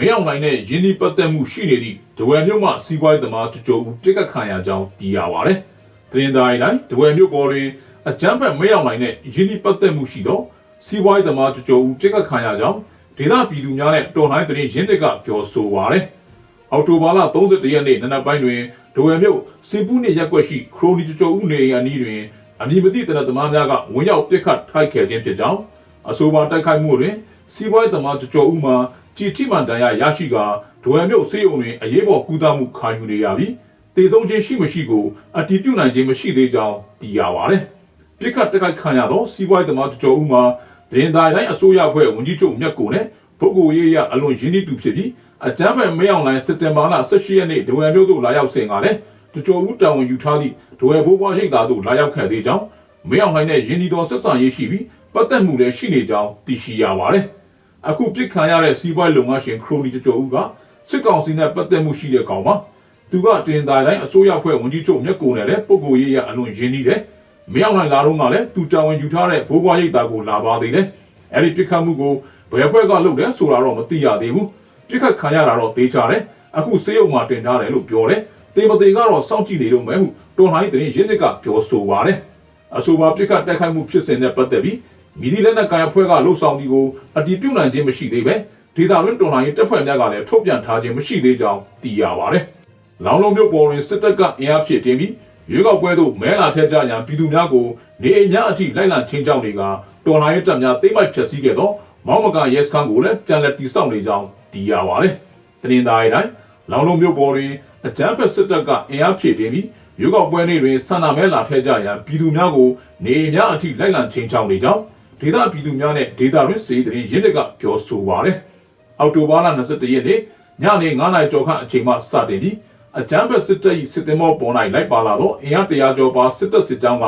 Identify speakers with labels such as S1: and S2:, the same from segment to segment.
S1: မရောက်နိုင်တဲ့ယင်းဒီပတ်သက်မှုရှိနေသည့်ဒဝယ်မြို့မှစီးပွားရေးသမားကြကြဦးပြစ်ကတ်ခံရကြောင်းသိရပါတယ်။သတင်းသားတိုင်းဒဝယ်မြို့ပေါ်တွင်အကြမ်းဖက်မရောက်နိုင်တဲ့ယင်းဒီပတ်သက်မှုရှိသောစီးပွားရေးသမားကြကြဦးပြစ်ကတ်ခံရကြောင်းဒေသပြည်သူများနဲ့တော်လှန်ရေးသတင်းရင်းသစ်ကပြောဆိုပါရယ်။အောက်တိုဘာလ31ရက်နေ့နံနက်ပိုင်းတွင်ဒဝယ်မြို့စင်ပူးနေရက်ကွက်ရှိခရိုနီကြကြဦးနေအနီးတွင်အမည်မသိတနက်သမားများကဝင်ရောက်ပစ်ခတ်ထိုက်ခဲ့ခြင်းဖြစ်ကြောင်းအဆိုပါတိုက်ခိုက်မှုတွင်စီးပွားရေးသမားကြကြဦးမှာ ကြည်ထိမှန်တန်ရာရရှိကာဒဝယ်မြို့စေယုံတွင်အရေးပေါ်ကူးသမှုခံယူနေရပြီးတေဆုံးခြင်းရှိမရှိကိုအတည်ပြုနိုင်ခြင်းမရှိသေးကြောင်းသိရပါသည်။ပြစ်ခတ်တိုက်ခိုက်ခံရသောစီးပွားရေးသမားကြကြဦးမှာသတင်းသားတိုင်းအစိုးရဖွဲ့ဝန်ကြီးချုပ်မြတ်ကိုနဲ့ပုဂ္ဂိုလ်ရေးရအလွန်ရင်းနှီးသူဖြစ်ပြီးအကြမ်းဖက်မရောက်နိုင်စက်တင်ဘာလ18ရက်နေ့ဒဝယ်မြို့သို့လာရောက်စဉ်ကလည်းကြကြဦးတာဝန်ယူထားသည့်ဒဝယ်ဘိုးဘွားရိပ်သာသို့လာရောက်ခဲ့သေးကြောင်းမရောက်နိုင်တဲ့ရင်းနှီးတော်ဆက်ဆံရေးရှိပြီးပတ်သက်မှုလည်းရှိနေကြောင်းသိရှိရပါတယ်။ အခုပြစ်ခံရတဲ့စီးပွားရေးလုပ်ငန်းရှင်ခရိုနီကြကြဦးကစစ်ကောင်စီနဲ့ပတ်သက်မှုရှိတဲ့ကောင်ပါ။သူကတင်သားတိုင်းအစိုးရဖွဲ့ဝန်ကြီးချုပ်မြက်ကိုနဲ့လည်းပုဂ္ဂိုလ်ရေးရအလွန်ရင်းနှီးတယ်။မရောက်နိုင်လာတော့ကလည်းသူတာဝန်ယူထားတဲ့ဘိုးဘွားရိပ်သာကိုလာပါသေးတယ်။အဲ့ဒီပြစ်ခတ်မှုကိုဘယ်ဖွဲ့ကလုပ်လဲဆိုတာတော့မသိရသေးဘူး။ပြစ်ခတ်ခံရတာတော့သိကြတယ်။အခုစေယုံမှာတင်ထားတယ်လို့ပြောတယ်။တေမသေးကတော့စောင့်ကြည့်နေလို့မဲဟုတော်လှန်ရေးသတင်းရင်းသစ်ကပြောဆိုပါတယ်။အဆိုပါပြစ်ခတ်တိုက်ခိုက်မှုဖြစ်စဉ်နဲ့ပတ်သက်ပြီး မီဒီလက်နက်ကိုင်အဖွဲ့ကလှုပ်ဆောင်ဒီကိုအတည်ပြုနိုင်ခြင်းမရှိသေးပဲဒေတာတွင်တော်လှန်ရေးတပ်ဖွဲ့များကလည်းထုတ်ပြန်ထားခြင်းမရှိသေးကြောင်းသိရပါတယ်။လောင်လုံးမြို့ပေါ်တွင်စစ်တပ်ကအင်အားဖြည့်တင်းပြီးရွေးကောက်ပွဲသို့မဲလာထက်ကြရန်ပြည်သူများကိုနေအိမ်များအထိလိုက်လံချင်းချောင်းတွေကတော်လှန်ရေးတပ်များတိမ့်မိုက်ဖျက်ဆီးခဲ့သောမောင်းမကရဲစခန်းကိုလည်းပြန်လည်တည်ဆောက်နေကြောင်းသိရပါတယ်။တနင်္သာရီတိုင်းလောင်လုံးမြို့ပေါ်တွင်အကြမ်းဖက်စစ်တပ်ကအင်အားဖြည့်တင်းပြီးရွေးကောက်ပွဲနေ့တွင်ဆန္ဒမဲလာထည့်ကြရန်ပြည်သူများကိုနေအိမ်များအထိလိုက်လံချင်းချောင်းနေကြောင်း ဒေသပြည်သူများနဲ့ဒေသတွင်းစီးတရင်ရင်းတက်ကပြောဆိုပါတယ်။အောက်တိုဘာလ21ရက်နေ့ညနေ9နာရီကျော်ခန့်အချိန်မှစတင်ပြီးအကြမ်းဖက်စစ်တပ်၏စစ်သည်မောပေါ်၌လိုက်ပါလာသောအင်အားတရာကျော်ပါစစ်တပ်စစ်ကြောင်းက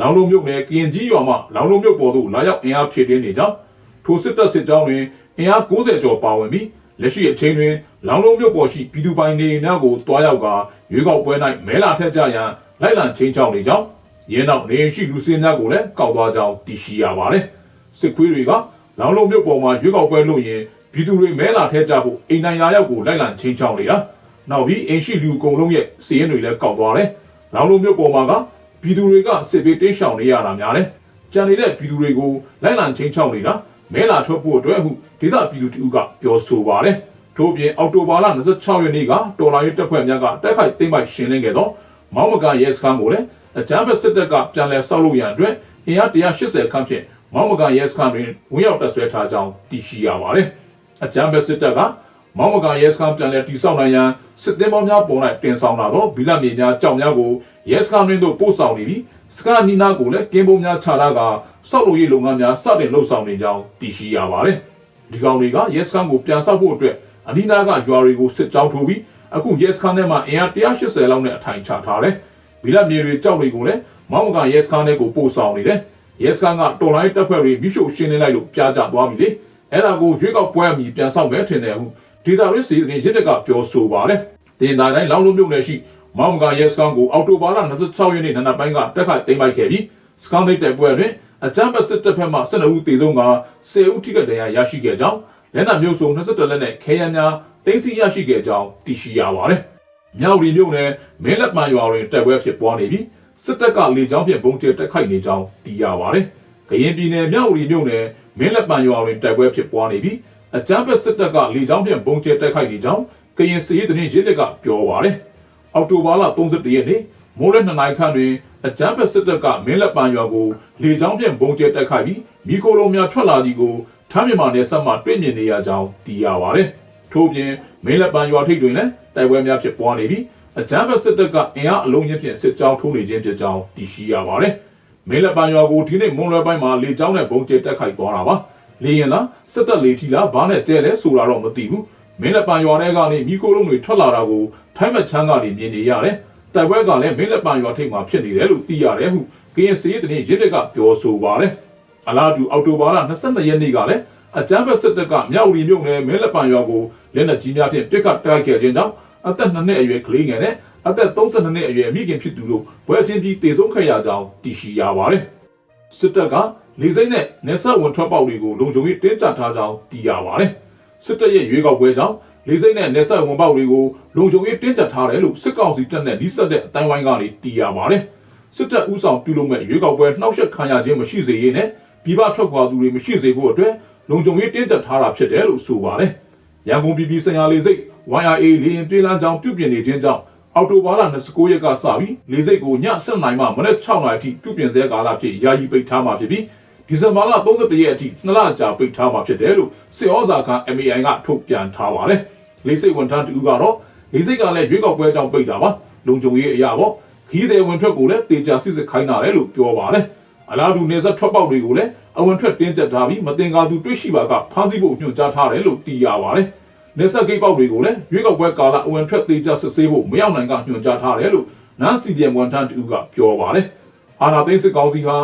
S1: လောင်လုံးမြို့နယ်ကရင်ကြီးရွာမှလောင်လုံးမြို့ပေါ်သို့လာရောက်အင်အားဖြည့်တင်းနေကြောင်းထိုစစ်တပ်စစ်ကြောင်းတွင်အင်အား90ကျော်ပါဝင်ပြီးလက်ရှိအချိန်တွင်လောင်လုံးမြို့ပေါ်ရှိပြည်သူပိုင်နေအိမ်များကိုတွားရောက်ကာရွေးကောက်ပွဲ၌မဲလာထက်ကြရန်လိုက်လံချင်းချောင်းနေကြောင်း ရင်းနောက်နေရှိလူစင်းများကိုလည်းကောက်သွားကြောင်းသိရှိရပါတယ်။စစ်ခွေးတွေကလောင်လုံးမြို့ပေါ်မှာရွေးကောက်ပွဲလုပ်ရင်ပြည်သူတွေမဲလာထဲကြဖို့အိမ်နိုင်ရာရောက်ကိုလိုက်လံချင်းချောင်းနေတာ။နောက်ပြီးအိမ်ရှိလူအကုန်လုံးရဲ့စီးရင်တွေလည်းကောက်သွားတယ်။လောင်လုံးမြို့ပေါ်မှာကပြည်သူတွေကစစ်ပေးတင်းရှောင်နေရတာများတယ်။ကြံနေတဲ့ပြည်သူတွေကိုလိုက်လံချင်းချောင်းနေတာမဲလာထွက်ဖို့အတွက်ဟုဒေသပြည်သူတူကပြောဆိုပါတယ်။ထို့ပြင်အောက်တိုဘာလ26ရက်နေ့ကတော်လာရေးတပ်ဖွဲ့များကတိုက်ခိုက်သိမ်းပိုက်ရှင်းလင်းခဲ့သောမောင်းမကရဲစခန်းကိုလည်း အကြမ်းဖက်စစ်တပ်ကပြန်လည်ဆောက်လုပ်ရန်အတွက်အင်အား180ခန့်ဖြင့်မောင်းမကရဲစခန်းတွင်ဝင်ရောက်တပ်ဆွဲထားကြောင်းသိရှိရပါတယ်။အကြမ်းဖက်စစ်တပ်ကမောင်းမကရဲစခန်းပြန်လည်တည်ဆောက်နိုင်ရန်စစ်သည်ပေါင်းများပေါ်၌တင်ဆောင်လာသောဗီလမြေများကြောက်များကိုရဲစခန်းတွင်သို့ပို့ဆောင်နေပြီးစခန်းနီနာကိုလည်းကင်းပုံများချထားကစောက်လုပ်ရေးလုပ်ငန်းများစတင်လှုပ်ဆောင်နေကြောင်းသိရှိရပါတယ်။ဒီကောင်တွေကရဲစခန်းကိုပြန်ဆောက်ဖို့အတွက်အနီးနားကရွာတွေကိုစစ်ကြောင်းထိုးပြီးအခုရဲစခန်းထဲမှာအင်အား180လောက်နဲ့အထိုင်ချထားတယ်။ ဗီလမြေတွေကြောက်တွေကိုလည်းမောင်းမကရဲစခန်းထဲကိုပို့ဆောင်နေတယ်။ရဲစခန်းကတော်လိုင်းတပ်ဖွဲ့တွေမိရှုရှင်းလင်းလိုက်လို့ပြာကြသွားပြီလေ။အဲ့ဒါကိုရွေးကောက်ပွဲအမီပြန်ဆောက်မယ်ထင်တယ်ဟုဒေတာရစ်စီရင်ရစ်တက်ကပြောဆိုပါတယ်။တင်သားတိုင်းလောင်းလုံးမြို့နယ်ရှိမောင်းမကရဲစခန်းကိုအောက်တိုဘာလ26ရက်နေ့နံနက်ပိုင်းကတက်ခတ်သိမ်းပိုက်ခဲ့ပြီးစကန်ဒိတ်တိုက်ပွဲတွင်အကြမ်းဖက်စစ်တပ်ဖက်မှ12ဦးတေဆုံးက10ဦးထိခိုက်ဒဏ်ရာရရှိခဲ့ကြောင်းလက်နက်မျိုးစုံ22လက်နဲ့ခဲယမ်းများတင်းစီရရှိခဲ့ကြောင်းသိရှိရပါတယ်။ မြောက်ရီမြို့နယ်မင်းလက်ပံရွာတွင်တပ်ပွဲဖြစ်ပွားနေပြီးစစ်တပ်ကလေကြောင်းဖြင့်ပုံကျဲတက်ခိုက်နေကြောင်းသိရပါတယ်။ကရင်ပြည်နယ်မြောက်ရီမြို့နယ်မင်းလက်ပံရွာတွင်တပ်ပွဲဖြစ်ပွားနေပြီးအကြမ်းဖက်စစ်တပ်ကလေကြောင်းဖြင့်ပုံကျဲတက်ခိုက်နေကြောင်းကရင်စီးရေးသတင်းရင်းတက်ကပြောပါတယ်။အောက်တိုဘာလ31ရက်နေ့မိုးလက်2နိုင်ခန့်တွင်အကြမ်းဖက်စစ်တပ်ကမင်းလက်ပံရွာကိုလေကြောင်းဖြင့်ပုံကျဲတက်ခိုက်ပြီးမိခိုလုံးများထွက်လာသည်ကိုထမ်းမြန်မာနယ်ဆက်မှတွေ့မြင်နေရကြောင်းသိရပါတယ်။ထို့ပြင်မင်းလက်ပံရွာထိပ်တွင်လည်း တိုက်ပွဲများဖြစ်ပွားနေပြီးအကြမ်းဖက်စစ်တပ်ကအင်အားအလုံးကြီးဖြင့်စစ်ကြောင်းထိုးနေခြင်းဖြစ်ကြောင်းသိရှိရပါတယ်။မင်းလက်ပံရွာကိုဒီနေ့မွန်လွယ်ပိုင်းမှာလေကြောင်းနဲ့ပုံကျဲတက်ခိုက်သွားတာပါ။လေရင်လားစစ်တပ်လေထီလားဘာနဲ့ကျဲလဲဆိုတာတော့မသိဘူး။မင်းလက်ပံရွာထဲကနေမိခိုလုံးတွေထွက်လာတာကိုထိုင်းမချမ်းကနေမြင်နေရတယ်။တိုက်ပွဲကလည်းမင်းလက်ပံရွာထိပ်မှာဖြစ်နေတယ်လို့သိရတယ်ဟုကရင်စီးတဲ့ရစ်တက်ကပြောဆိုပါတယ်။အလားတူအောက်တိုဘာလ22ရက်နေ့ကလည်း အကြမ်းဖက်စစ်တပ်ကမြောက်ရီမြို့နယ်မင်းလက်ပံရွာကိုလက်နက်ကြီးများဖြင့်ပစ်ခတ်တိုက်ခိုက်ခြင်းကြောင့်အသက်2နှစ်အရွယ်ကလေးငယ်နဲ့အသက်32နှစ်အရွယ်မိခင်ဖြစ်သူတို့ဘွဲချင်းပြီးတေဆုံးခဲ့ရကြောင်းသိရှိရပါတယ်။စစ်တပ်ကလေစိမ့်နဲ့နေဆက်ဝင်ထွက်ပေါက်တွေကိုလုံခြုံရေးတင်းကျပ်ထားကြောင်းသိရပါတယ်။စစ်တပ်ရဲ့ရွေးကောက်ပွဲကြောင့်လေးစိတ်နဲ့နေဆက်ဝင်ပေါက်တွေကိုလုံခြုံရေးတင်းကျပ်ထားတယ်လို့စစ်ကောင်စီတပ်နဲ့နှိစက်တဲ့အတိုင်းဝိုင်းကနေတီးရပါတယ်စစ်တပ်ဥဆောင်ပြုလုပ်မဲ့ရွေးကောက်ပွဲနှောက်ယှက်ခံရခြင်းမရှိစေရေးနဲ့ပြည်ပထွက်ခွာသူတွေမရှိစေဖို့အတွက် လုံခြုံရေးတင်းကျပ်ထားတာဖြစ်တယ်လို့ဆိုပါတယ်ရန်ကုန်ပြည်ပြည်ဆိုင်ရာလေဆိပ် YRA လေရင်ပြေးလမ်းကြောင်းပြုပြင်နေခြင်းကြောင့်အော်တိုဘာလ29ရက်ကစပြီးလေဆိပ်ကိုည7:00နာရီမှမနက်6:00နာရီအထိပြုပြင်ဆဲကာလဖြစ်ယာယီပိတ်ထားမှာဖြစ်ပြီးဒီဇင်ဘာလ31ရက်အထိနှစ်လကြာပိတ်ထားမှာဖြစ်တယ်လို့စစ်ဩဇာခံ MAI ကထုတ်ပြန်ထားပါတယ်။လေဆိပ်ဝန်ထမ်းတူကတော့လေဆိပ်ကလည်းရွေးကောက်ပွဲကြောင့်ပိတ်တာပါ။လုံခြုံရေးအရာပေါ့ခီးတဲ့ဝင်ထွက်ကိုလည်းတေချာစစ်စစ်ခိုင်းတာလေလို့ပြောပါတယ်။ အလားတူနေဆက်ထွက်ပေါက်တွေကိုလည်းအဝင်ထွက်တင်းကျပ်ထားပြီးမတင်ကားသူတွေ့ရှိပါကဖမ်းဆီးဖို့ညွှန်ကြားထားတယ်လို့သိရပါတယ်။နေဆက်ဂိတ်ပေါက်တွေကိုလည်းရွေးကောက်ပွဲကာလအဝင်ထွက်တေချာစစ်ဆေးဖို့မရောက်နိုင်ကညွှန်ကြားထားတယ်လို့နန်းစီဒီအမ်ဝန်ထမ်းတူကပြောပါတယ်။အာနာသိန်းစစ်ကောင်စီဟာ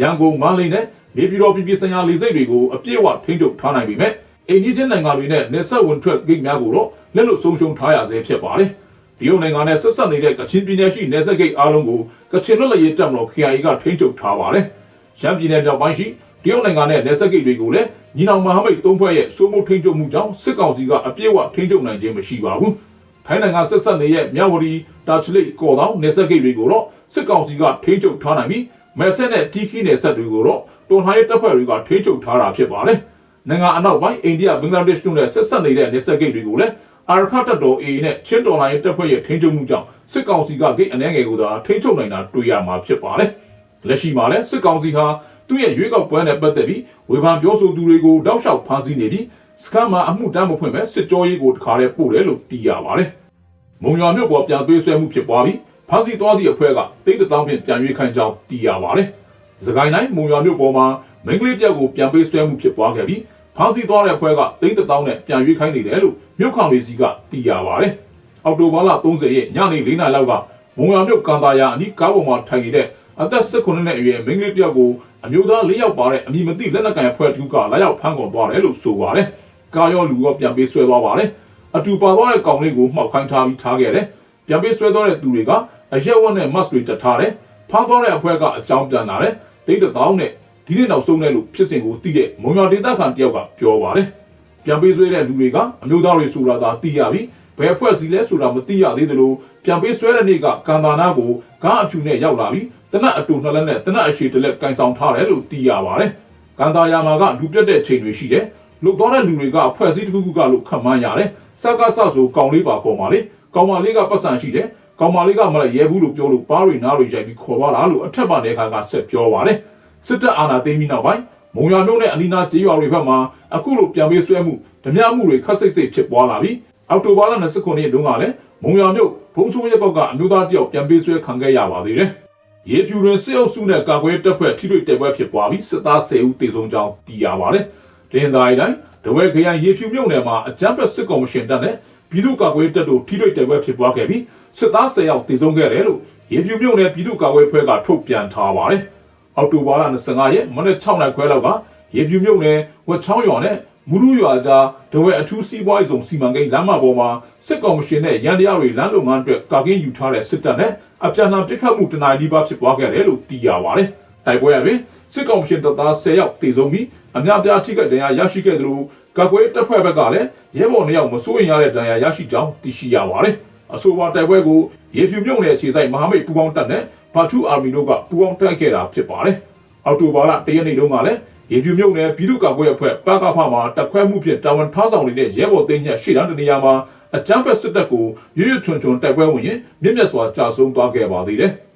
S1: ရန်ကုန်မန္တလေးနဲ့နေပြည်တော်ပြည်ပြည်ဆိုင်ရာလေဆိပ်တွေကိုအပြည့်အဝထိန်းချုပ်ထားနိုင်ပြီမဲ့အိန္ဒိချင်းနိုင်ငံတွေနဲ့နေဆက်ဝင်ထွက်ဂိတ်များကိုတော့လက်လွတ်ဆုံးရှုံးထားရဆဲဖြစ်ပါတယ်။ ဒီုံနိုင်ငံနဲ့ဆက်ဆက်နေတဲ့ကချင်ပြည်နယ်ရှိနေဆက်ဂိတ်အားလုံးကိုကချင်လွတ်လပ်ရေးတပ်မတော် KIA ကထိန်းချုပ်ထားပါတယ်။ရှမ်းပြည်နယ်မြောက်ပိုင်းရှိတရုတ်နိုင်ငံနဲ့နေဆက်ဂိတ်တွေကိုလည်းညီနောင်မဟာမိတ်သုံးဖွဲ့ရဲ့စိုးမိုးထိန်းချုပ်မှုကြောင့်စစ်ကောင်စီကအပြည့်အဝထိန်းချုပ်နိုင်ခြင်းမရှိပါဘူး။ထိုင်းနိုင်ငံဆက်ဆက်နေတဲ့မြဝတီတာချလိတ်ကော်တောင်နေဆက်ဂိတ်တွေကိုတော့စစ်ကောင်စီကထိန်းချုပ်ထားနိုင်ပြီးမဲဆက်နဲ့တီခီနယ်ဆက်တွေကိုတော့တွန်ဟိုင်းတပ်ဖွဲ့တွေကထိန်းချုပ်ထားတာဖြစ်ပါတယ်။နိုင်ငံအနောက်ပိုင်းအိန္ဒိယဘင်္ဂလားဒေ့ရှ်တို့နဲ့ဆက်ဆက်နေတဲ့နေဆက်ဂိတ်တွေကိုလည်း အာရခတ်တပ်တော် AA နဲ့ချင်းတော်လိုင်းတပ်ဖွဲ့ရဲ့ထိန်းချုပ်မှုကြောင့်စစ်ကောင်စီကဂိတ်အနှဲငယ်ကိုသာထိန်းချုပ်နိုင်တာတွေ့ရမှာဖြစ်ပါတယ်။လက်ရှိမှာလည်းစစ်ကောင်စီဟာသူ့ရဲ့ရွေးကောက်ပွဲနဲ့ပတ်သက်ပြီးဝေဖန်ပြောဆိုသူတွေကိုတောက်လျှောက်ဖမ်းဆီးနေပြီးစကမ်မှာအမှုတမ်းမဖွင့်ပဲစစ်ကြောရေးကိုတခါတည်းပို့တယ်လို့သိရပါတယ်။မုံရွာမြို့ပေါ်ပြန်သွေးဆွဲမှုဖြစ်ပွားပြီးဖမ်းဆီးသွားသည့်အဖွဲ့ကတိတ်တောင်းဖြင့်ပြန်ရွေးခိုင်းကြောင်းသိရပါတယ်။စကိုင်းတိုင်းမုံရွာမြို့ပေါ်မှာမင်းကလေးတယောက်ကိုပြန်ပေးဆွဲမှုဖြစ်ပွားခဲ့ပြီး ဖမ်းဆီးသွားတဲ့အဖွဲ့ကတိတ်တောင်းနဲ့ပြန်ရွေးခိုင်းနေတယ်လို့မြို့ခေါင်လေးစီကသိရပါတယ်။အော်တိုဘာလ30ရက်ညနေ4နာရီလောက်ကမုံရွာမြို့ကန်တာယာအနီးကားပေါ်မှာထိုင်နေတဲ့အသက်18နှစ်အရွယ်မင်းကလေးတယောက်ကိုအမျိုးသား၄ယောက်ပါတဲ့အမည်မသိလက်နက်ကိုင်အဖွဲ့တူကလာရောက်ဖမ်းခေါ်သွားတယ်လို့ဆိုပါတယ်။ကားရောလူရောပြန်ပေးဆွဲသွားပါတယ်။အတူပါသွားတဲ့ကောင်လေးကိုမှောက်ခိုင်းထားပြီးထားခဲ့တယ်။ပြန်ပေးဆွဲသွားတဲ့သူတွေကအရက်ဝက်နဲ့မတ်တွေတက်ထားတယ်။ဖမ်းသွားတဲ့အဖွဲ့ကအကြောင်းပြန်လာတယ်။တိတ်တောင်းနဲ့ ဒီနေ့နောက်ဆုံးတဲ့လို့ဖြစ်စဉ်ကိုသိတဲ့မုံရွာဒေသခံတယောက်ကပြောပါတယ်။ပြန်ပေးဆွဲတဲ့လူတွေကအမျိုးသားတွေဆိုတာသာသိရပြီးဘယ်အဖွဲ့အစည်းလဲဆိုတာမသိရသေးသလိုပြန်ပေးဆွဲတဲ့နေ့ကကန်တာနာကိုကားအဖြူနဲ့ရောက်လာပြီးတနက်အတူနှလက်နဲ့တနက်အရှိတလက်ကင်ဆောင်ထားတယ်လို့သိရပါတယ်။ကန်တာယာမာကလူပြတ်တဲ့ချိန်တွေရှိတယ်။လုတ်သွားတဲ့လူတွေကအဖွဲ့အစည်းတစ်ခုခုကလို့ခန့်မှန်းရတယ်။စကားဆဆိုကောင်းလေးပါခေါ်ပါလေ။ကောင်းမလေးကပတ်စံရှိတယ်။ကောင်းမလေးကမလည်းရဲဘူးလို့ပြောလို့ပါးရီနားရီရိုက်ပြီးခေါ်သွားတာလို့အထက်ပါတဲ့ခါကဆက်ပြောပါတယ်။ စစ်တပ်အာဏာသိမ်းပြီးနောက်ပိုင်းမုံရွာမြို့နဲ့အနီးနားကျေးရွာတွေဘက်မှာအခုလိုပြန်ပေးဆွဲမှုဓမြမှုတွေခက်စိတ်စိတ်ဖြစ်ပွားလာပြီးအောက်တိုဘာလ29ရက်တုန်းကလည်းမုံရွာမြို့ဘုံဆိုးရက်ကောက်ကအမျိုးသားတယောက်ပြန်ပေးဆွဲခံခဲ့ရပါသေးတယ်။ရေဖြူတွင်စစ်အုပ်စုနဲ့ကာကွယ်တပ်ဖွဲ့ထိတွေ့တိုက်ပွဲဖြစ်ပွားပြီးစစ်သား10ဦးတေဆုံးကြောင်းသိရပါတယ်။ဒင်းသားတိုင်းတဝဲခရိုင်ရေဖြူမြို့နယ်မှာအကြမ်းဖက်စစ်ကောင်မရှင်တပ်နဲ့ပြည်သူ့ကာကွယ်တပ်တို့ထိတွေ့တိုက်ပွဲဖြစ်ပွားခဲ့ပြီးစစ်သား10ယောက်တေဆုံးခဲ့တယ်လို့ရေဖြူမြို့နယ်ပြည်သူ့ကာကွယ်ဖွဲ့ကထုတ်ပြန်ထားပါတယ်။ အောက်တိုဘာလ25ရက်မနက်6နာရီခွဲလောက်ကရေဖြူမြို့နယ်ဝက်ချောင်းရွာနဲ့မူလူရွာကြားတဝဲအထူးစီးပွားရေးဆောင်စီမံကိန်းလမ်းမပေါ်မှာစစ်ကောင်မရှင်နဲ့ရန်တရားတွေလမ်းလုံငန်းအတွက်ကာကင်းယူထားတဲ့စစ်တပ်နဲ့အပြန်အလှန်ပစ်ခတ်မှုတနင်္လာနေ့ပါဖြစ်ပွားခဲ့တယ်လို့သိရပါတယ်။တိုက်ပွဲရတွင်စစ်ကောင်မရှင်တပ်သား10ယောက်တေဆုံးပြီးအများပြားထိခိုက်ဒဏ်ရာရရှိခဲ့တယ်လို့ကာကွယ်တပ်ဖွဲ့ဘက်ကလည်းရဲဘော်2ယောက်မစိုးရင်ရတဲ့ဒဏ်ရာရရှိကြောင်းသိရှိရပါတယ်။အဆိုပါတိုက်ပွဲကိုရေဖြူမြုံနယ်အခြေစိုက်မဟာမိတ်ပူးပေါင်းတပ်နဲ့ ဘာထူအာမီတို့ကပူးပေါင်းတိုက်ခဲ့တာဖြစ်ပါတယ်။အောက်တိုဘာလ၁ရက်နေ့တုန်းကလည်းရေပြူမြုပ်နယ်ပြည်သူ့ကာကွယ်အဖွဲ့ပကဖမှာတက်ခွဲမှုဖြင့်တာဝန်ထားဆောင်နေတဲ့ရဲဘော်သိန်းညက်ရှေ့တန်းတနေရာမှာအကြမ်းဖက်စစ်တပ်ကိုရွရွချွန်ချွန်တိုက်ပွဲဝင်ရင်မြင့်မြတ်စွာကြာဆုံးသွားခဲ့ပါသေးတယ်။